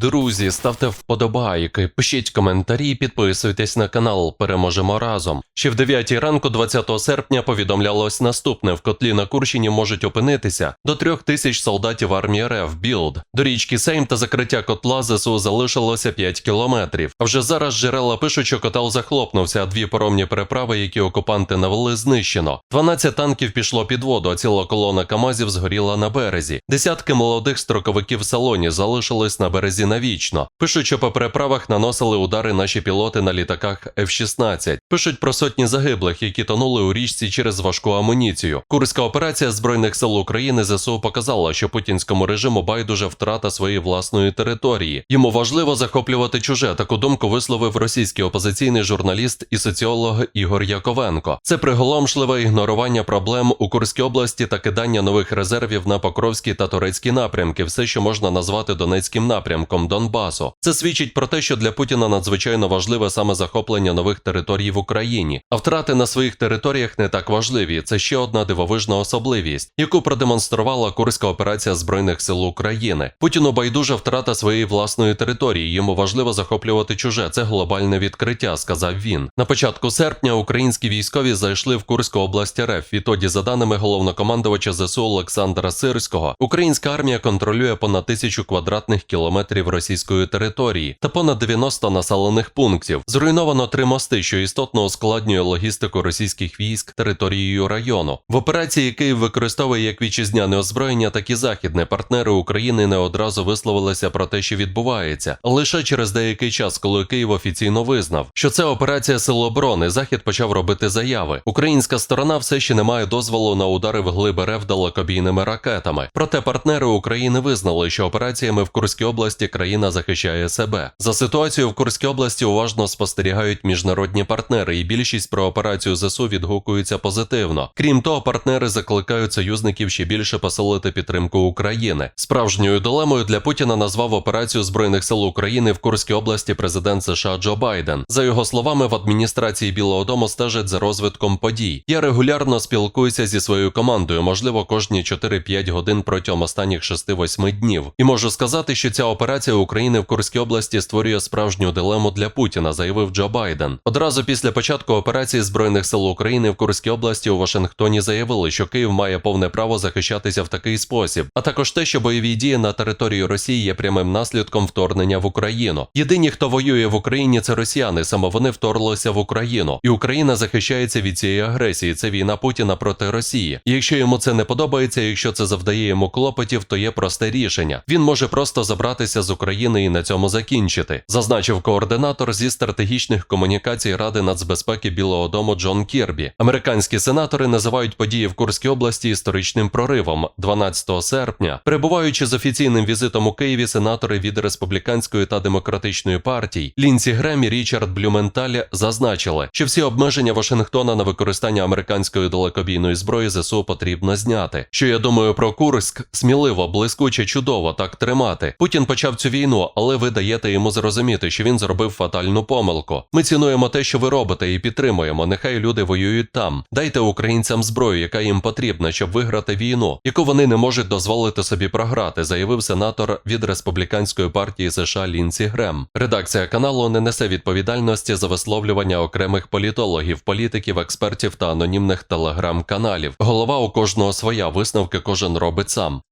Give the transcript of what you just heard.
Друзі, ставте вподобайки, пишіть коментарі, підписуйтесь на канал. Переможемо разом. Ще в 9 ранку, 20 серпня, повідомлялось наступне: в котлі на Курщині можуть опинитися до трьох тисяч солдатів армії РФ Білд. До річки Сейм та закриття котла ЗСУ залишилося 5 кілометрів. А вже зараз джерела пишуть, що котел захлопнувся, а дві поромні переправи, які окупанти навели, знищено. 12 танків пішло під воду, а ціла колона КАМАЗів згоріла на березі. Десятки молодих строковиків в салоні залишились на березі навічно. Пишуть, що по переправах наносили удари наші пілоти на літаках F-16. Пишуть про сотні загиблих, які тонули у річці через важку амуніцію. Курська операція збройних сил України ЗСУ показала, що путінському режиму байдуже втрата своєї власної території. Йому важливо захоплювати чуже. Таку думку висловив російський опозиційний журналіст і соціолог Ігор Яковенко. Це приголомшливе ігнорування проблем у Курській області та кидання нових резервів на Покровський та Турецький напрямки, все, що можна назвати Донецьким напрямком Донбасу. Це свідчить про те, що для Путіна надзвичайно важливе саме захоплення нових територій в Україні, а втрати на своїх територіях не так важливі. Це ще одна дивовижна особливість, яку продемонструвала Курська операція збройних сил України. Путіну байдужа втрата своєї власної території. Йому важливо захоплювати чуже. Це глобальне відкриття, сказав він. На початку серпня українські військові зайшли в Курську область РФ. Відтоді, за даними головнокомандувача ЗСУ Олександра Сирського, українська армія контролює понад тисячу квадратних кілометрів російської території та понад 90 населених пунктів. Зруйновано три мости, що істотно ускладнює логістику російських військ територією району. В операції Київ використовує як вітчизняне озброєння, так і західне. Партнери України не одразу висловилися про те, що відбувається. Лише через деякий час, коли Київ офіційно визнав, що це операція Сил оборони, Захід почав робити заяви. Українська сторона все ще не має дозволу на удари в глиб РФ далекобійними ракетами. Проте партнери України визнали, що операціями в Курській області країна захищає себе. За ситуацією в Курській області уважно спостерігають міжнародні партнери, і більшість про операцію ЗСУ відгукується позитивно. Крім того, партнери закликають союзників ще більше посилити підтримку України. Справжньою дилемою для Путіна назвав операцію збройних сил України в Курській області президент США Джо Байден. За його словами, в адміністрації Білого Дому стежать за розвитком подій. Я регулярно спілкуюся зі своєю командою, можливо, кожні 4-5 годин протягом останніх 6-8 днів. І можу сказати, що ця операція України в Курській області створює справжню дилему для Путіна, заявив Джо Байден. Одразу після початку операції збройних сил України в Курській області у Вашингтоні заявили, що Київ має повне право захищатися в такий спосіб, а також те, що бойові дії на території Росії є прямим наслідком вторгнення в Україну. Єдині, хто воює в Україні, це росіяни. Саме вони вторглися в Україну, і Україна захищається від цієї агресії. Це війна Путіна проти Росії. І якщо йому це не подобається, якщо це завдає йому клопотів, то є просте рішення. Він може просто забратися з України і на цьому закінчити, зазначив координатор зі стратегічних комунікацій Ради нацбезпеки Білого Дому Джон Кірбі. Американські сенатори називають події в Курській області історичним проривом. 12 серпня, перебуваючи з офіційним візитом у Києві, сенатори від республіканської та демократичної партій Лінсі Грем і Річард Блюменталь зазначили, що всі обмеження Вашингтона на використання американської далекобійної зброї ЗСУ потрібно зняти. Що я думаю про Курськ? Сміливо, блискуче, чудово так тримати. Путін почав цю війну, але ви даєте йому зрозуміти, що він зробив фатальну помилку. Ми цінуємо те, що ви робите, і підтримуємо. Нехай люди воюють там. Дайте українцям зброю, яка їм потрібна, щоб виграти війну, яку вони не можуть дозволити собі програти, заявив сенатор від республіканської партії США Лінсі Грем. Редакція каналу не несе відповідальності за висловлювання окремих політологів, політиків, експертів та анонімних телеграм-каналів. Голова у кожного своя висновки кожен робить сам.